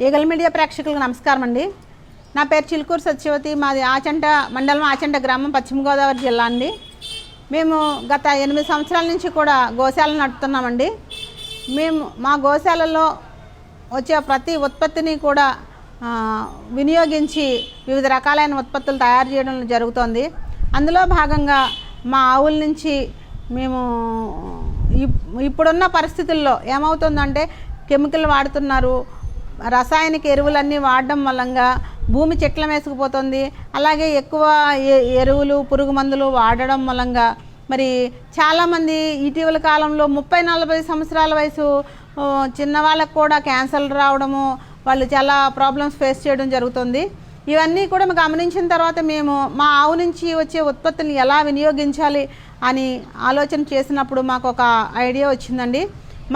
Eagle media ప్రేక్షకులకు నమస్కారం అండి. నా పేరు చిలుకూరు సత్యవతి మాది ఆచంట మండలం ఆచంట గ్రామం పశ్చిమ గోదావరి జిల్లా అండి. మేము గత ఎనిమిది సంవత్సరాల నుంచి కూడా గోశాలను నడుపుతున్నామండి. మేము మా గోశాలలో వచ్చే ప్రతి ఉత్పత్తిని కూడా వినియోగించి వివిధ రకాలైన ఉత్పత్తులు తయారు చేయడం జరుగుతోంది. అందులో భాగంగా మా ఆవుల నుంచి మేము ఇప్- ఇప్పుడున్న పరిస్థితుల్లో ఏమవుతుందంటే కెమికల్ వాడుతున్నారు రసాయనిక ఎరువులన్నీ వాడడం మూలంగా భూమి చెట్ల మేసుకుపోతుంది అలాగే ఎక్కువ ఎరువులు పురుగు మందులు వాడడం మూలంగా మరి చాలామంది ఇటీవల కాలంలో ముప్పై నలభై సంవత్సరాల వయసు చిన్న వాళ్ళకు కూడా క్యాన్సర్లు రావడము వాళ్ళు చాలా ప్రాబ్లమ్స్ ఫేస్ చేయడం జరుగుతుంది. ఇవన్నీ కూడా మేము గమనించిన తర్వాత మేము మా ఆవు నుంచి వచ్చే ఉత్పత్తులను ఎలా వినియోగించాలి అని ఆలోచన చేసినప్పుడు మాకు ఒక ఐడియా వచ్చిందండి.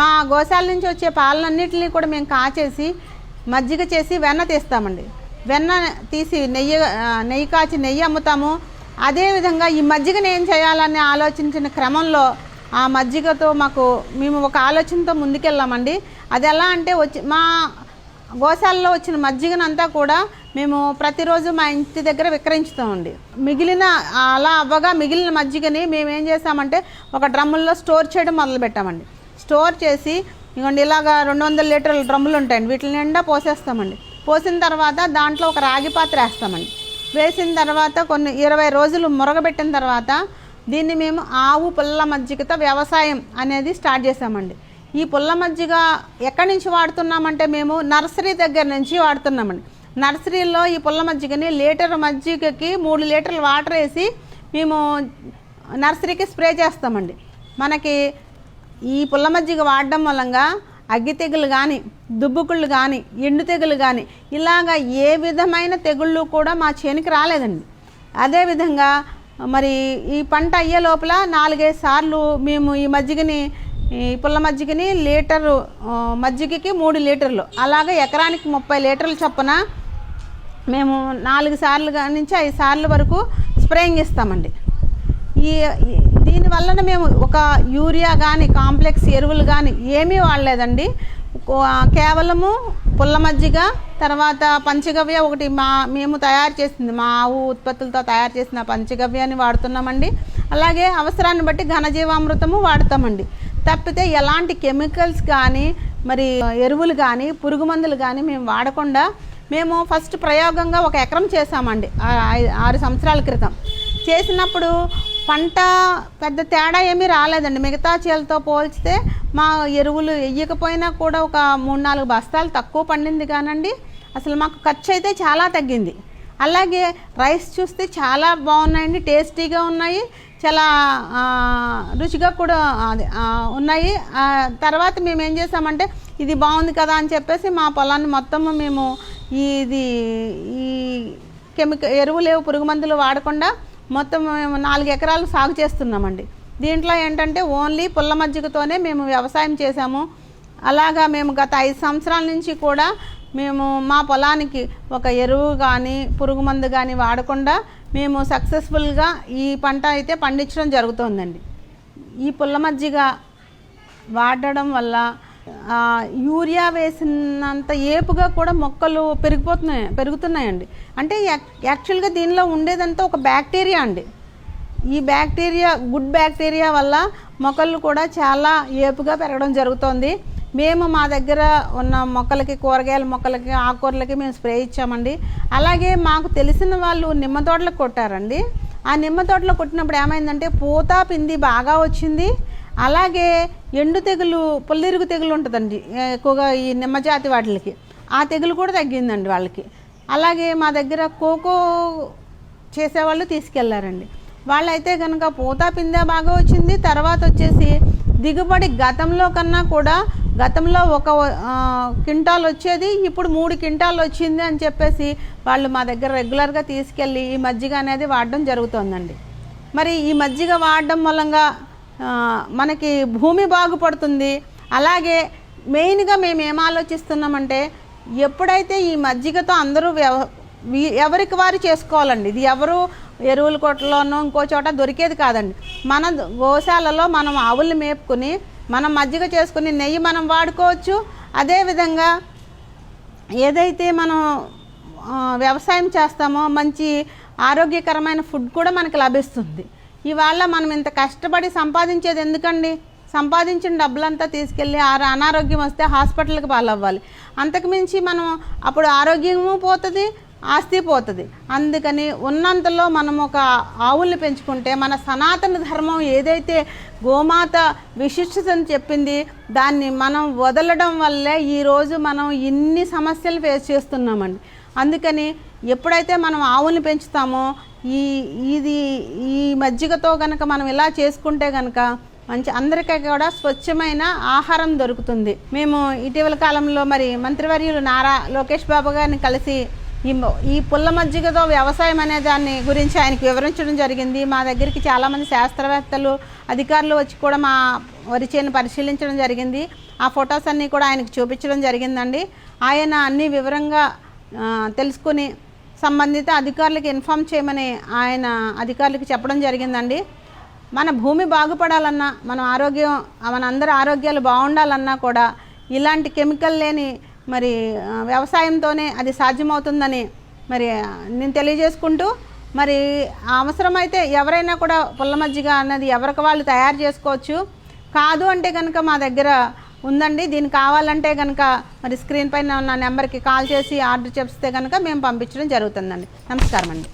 మా గోశాల నుంచి వచ్చే పాలనన్నింటినీ కూడా మేము కాచేసి మజ్జిగ చేసి వెన్న తీస్తామండి. వెన్న తీసి నెయ్యి నెయ్యి కాచి నెయ్యి అమ్ముతాము. అదేవిధంగా ఈ మజ్జిగను ఏం చేయాలని ఆలోచించిన క్రమంలో ఆ మజ్జిగతో మాకు మేము ఒక ఆలోచనతో ముందుకెళ్ళామండి. అది ఎలా అంటే వచ్చి మా గోశాలలో వచ్చిన మజ్జిగనంతా కూడా మేము ప్రతిరోజు మా ఇంటి దగ్గర విక్రయించుతామండి. మిగిలిన అలా అవ్వగా మిగిలిన మజ్జిగని మేము ఏం చేసామంటే ఒక డ్రమ్ముల్లో స్టోర్ చేయడం మొదలు పెట్టామండి స్టోర్ చేసి ఇవ్వండి ఇలాగా రెండు వందల లీటర్ల డ్రమ్ములు ఉంటాయండి. వీటి నిండా పోసేస్తామండి. పోసిన తర్వాత దాంట్లో ఒక రాగి పాత్ర వేస్తామండి. వేసిన తర్వాత కొన్ని ఇరవై రోజులు మురగబెట్టిన తర్వాత దీన్ని మేము ఆవు పుల్ల మజ్జిగతో వ్యవసాయం అనేది స్టార్ట్ చేసామండి ఈ పుల్ల మజ్జిగ ఎక్కడి నుంచి వాడుతున్నామంటే మేము నర్సరీ దగ్గర నుంచి వాడుతున్నామండి. నర్సరీలో ఈ పుల్ల మజ్జిగని లీటర్ మజ్జిగకి మూడు లీటర్లు వాటర్ వేసి మేము నర్సరీకి స్ప్రే చేస్తామండి. మనకి ఈ పుల్ల మజ్జిగ వాడడం మూలంగా అగ్గి తెగులు కానీ దుబ్బుకుళ్ళు కానీ ఎండు తెగులు కానీ ఇలాగ ఏ విధమైన తెగుళ్ళు కూడా మా చేనికి రాలేదండి. అదేవిధంగా మరి ఈ పంట అయ్యే లోపల నాలుగైదు సార్లు మేము ఈ మజ్జిగని ఈ పుల్ల మజ్జిగని లీటరు మజ్జిగకి మూడు లీటర్లు అలాగే ఎకరానికి ముప్పై లీటర్లు చొప్పున మేము నాలుగు సార్లు నుంచి ఐదు సార్లు వరకు స్ప్రేయింగ్ ఇస్తామండి ఈ ఈ- మేము ఒక యూరియా కానీ కాంప్లెక్స్ ఎరువులు కానీ ఏమీ వాడలేదండి. కేవలము పుల్ల మజ్జిగ తర్వాత పంచగవ్య ఒకటి మా మేము తయారు చేసింది. మా ఆవు ఉత్పత్తులతో తయారు చేసిన పంచగవ్యాన్ని వాడుతున్నామండి. అలాగే అవసరాన్ని బట్టి ఘనజీవామృతము వాడతామండి. తప్పితే ఎలాంటి కెమికల్స్ కానీ మరి ఎరువులు కానీ పురుగు మందులు కానీ మేము వాడకుండా మేము ఫస్ట్ ప్రయోగంగా ఒక ఎకరం చేసామండి ఆరు సంవత్సరాల క్రితం. చేసినప్పుడు పంట పెద్ద తేడా ఏమీ రాలేదండి. మిగతా చేలతో పోల్చితే మా ఎరువులు వేయకపోయినా కూడా ఒక మూడు నాలుగు బస్తాలు తక్కువ పండింది కానండి. అసలు మాకు ఖర్చు అయితే చాలా తగ్గింది. అలాగే రైస్ చూస్తే చాలా బాగున్నాయండి. టేస్టీగా ఉన్నాయి. చాలా రుచిగా కూడా అది, ఉన్నాయి. తర్వాత మేము ఏం చేసామంటే ఇది బాగుంది కదా అని చెప్పేసి మా పొలాన్ని మొత్తం మేము ఇది ఈ కెమికల్ ఎరువులు పురుగు మందులు వాడకుండా మొత్తం మేము నాలుగు ఎకరాలు సాగు చేస్తున్నామండి. దీంట్లో ఏంటంటే ఓన్లీ పుల్ల మజ్జిగతోనే మేము వ్యవసాయం చేసాము అలాగా మేము గత ఐదు సంవత్సరాల నుంచి కూడా మేము మా పొలానికి ఒక ఎరువు కానీ పురుగు మందు కానీ వాడకుండా మేము సక్సెస్ఫుల్గా ఈ పంట అయితే పండించడం జరుగుతోందండి. ఈ పుల్ల మజ్జిగ వాడడం వల్ల యూరియా వేసినంత ఏపుగా కూడా మొక్కలు పెరిగిపోతున్నాయి పెరుగుతున్నాయండి. అంటే యాక్చువల్గా దీనిలో ఉండేదంతా ఒక బ్యాక్టీరియా అండి. ఈ బ్యాక్టీరియా గుడ్ బ్యాక్టీరియా వల్ల మొక్కలు కూడా చాలా ఏపుగా పెరగడం జరుగుతోంది. మేము మా దగ్గర ఉన్న మొక్కలకి కూరగాయల మొక్కలకి ఆకుకూరలకి మేము స్ప్రే ఇచ్చామండి. అలాగే మాకు తెలిసిన వాళ్ళు నిమ్మ తోటలకు కొట్టారండి. ఆ నిమ్మ తోటలో కొట్టినప్పుడు ఏమైందంటే పూత పిండి బాగా వచ్చింది. అలాగే ఎండు తెగులు పుల్లిరుగు తెగులు ఉంటుందండి. ఎక్కువగా ఈ నిమ్మజాతి వాటికి ఆ తెగులు కూడా తగ్గిందండి వాళ్ళకి. అలాగే మా దగ్గర కోకో చేసేవాళ్ళు తీసుకెళ్ళారండి. వాళ్ళైతే కనుక పూత పిందె బాగా వచ్చింది. తర్వాత వచ్చేసి దిగుబడి గతంలో కన్నా కూడా గతంలో ఒక క్వింటాల్ వచ్చేది. ఇప్పుడు మూడు క్వింటాల్ వచ్చింది అని చెప్పేసి వాళ్ళు మా దగ్గర రెగ్యులర్గా తీసుకెళ్ళి ఈ మజ్జిగ అనేది వాడడం జరుగుతోందండి. మరి ఈ మజ్జిగ వాడడం మూలంగా మనకి భూమి బాగుపడుతుంది. అలాగే మెయిన్గా మేము ఏం ఆలోచిస్తున్నామంటే ఎప్పుడైతే ఈ మజ్జిగతో అందరూ వ్యవ ఎవరికి వారు చేసుకోవాలండి. ఇది ఎవరు ఎరువుల కొట్టలోనో ఇంకో చోట దొరికేది కాదండి. మన గోశాలలో మనం ఆవులు మేపుకుని మనం మజ్జిగ చేసుకుని నెయ్యి మనం వాడుకోవచ్చు. అదేవిధంగా ఏదైతే మనం వ్యవసాయం చేస్తామో మంచి ఆరోగ్యకరమైన ఫుడ్ కూడా మనకు లభిస్తుంది. ఇవాళ మనం ఇంత కష్టపడి సంపాదించేది ఎందుకండి? సంపాదించిన డబ్బులంతా తీసుకెళ్ళి ఆ- అనారోగ్యం వస్తే హాస్పిటల్కి పాలవ్వాలి. అంతకుమించి మనం అప్పుడు ఆరోగ్యము పోతుంది ఆస్తి పోతుంది. అందుకని ఉన్నంతలో మనం ఒక ఆవుల్ని పెంచుకుంటే మన సనాతన ధర్మం ఏదైతే గోమాత విశిష్టతని చెప్పింది దాన్ని మనం వదలడం వల్లే ఈరోజు మనం ఇన్ని సమస్యలు ఫేస్ చేస్తున్నామండి. అందుకని ఎప్పుడైతే మనం ఆవుల్ని పెంచుతామో ఈ ఇది ఈ మజ్జిగతో కనుక మనం ఇలా చేసుకుంటే కనుక మంచి అందరికీ కూడా స్వచ్ఛమైన ఆహారం దొరుకుతుంది. మేము ఇటీవల కాలంలో మరి మంత్రివర్యులు నారా లోకేష్ బాబు గారిని కలిసి ఈ ఈ పుల్ల మజ్జిగతో వ్యవసాయం అనే దాన్ని గురించి ఆయనకు వివరించడం జరిగింది. మా దగ్గరికి చాలామంది శాస్త్రవేత్తలు అధికారులు వచ్చి కూడా మా వరి చేను పరిశీలించడం జరిగింది. ఆ ఫొటోస్ అన్నీ కూడా ఆయనకు చూపించడం జరిగిందండి. ఆయన అన్ని వివరంగా తెలుసుకుని సంబంధిత అధికారులకు ఇన్ఫామ్ చేయమని ఆయన అధికారులకు చెప్పడం జరిగిందండి. మన భూమి బాగుపడాలన్నా మన ఆరోగ్యం మన అందరి ఆరోగ్యాలు బాగుండాలన్నా కూడా ఇలాంటి కెమికల్ లేని మరి వ్యవసాయంతోనే అది సాధ్యమవుతుందని మరి నేను తెలియజేసుకుంటూ మరి అవసరమైతే ఎవరైనా కూడా పుల్ల మజ్జిగ అన్నది ఎవరికి వాళ్ళు తయారు చేసుకోవచ్చు. కాదు అంటే కనుక మా దగ్గర ఉందండి. దీనికి కావాలంటే కనుక మరి స్క్రీన్ పైన ఉన్న నెంబర్కి కాల్ చేసి ఆర్డర్ చెప్తే కనుక మేము పంపించడం జరుగుతుందండి. నమస్కారం అండి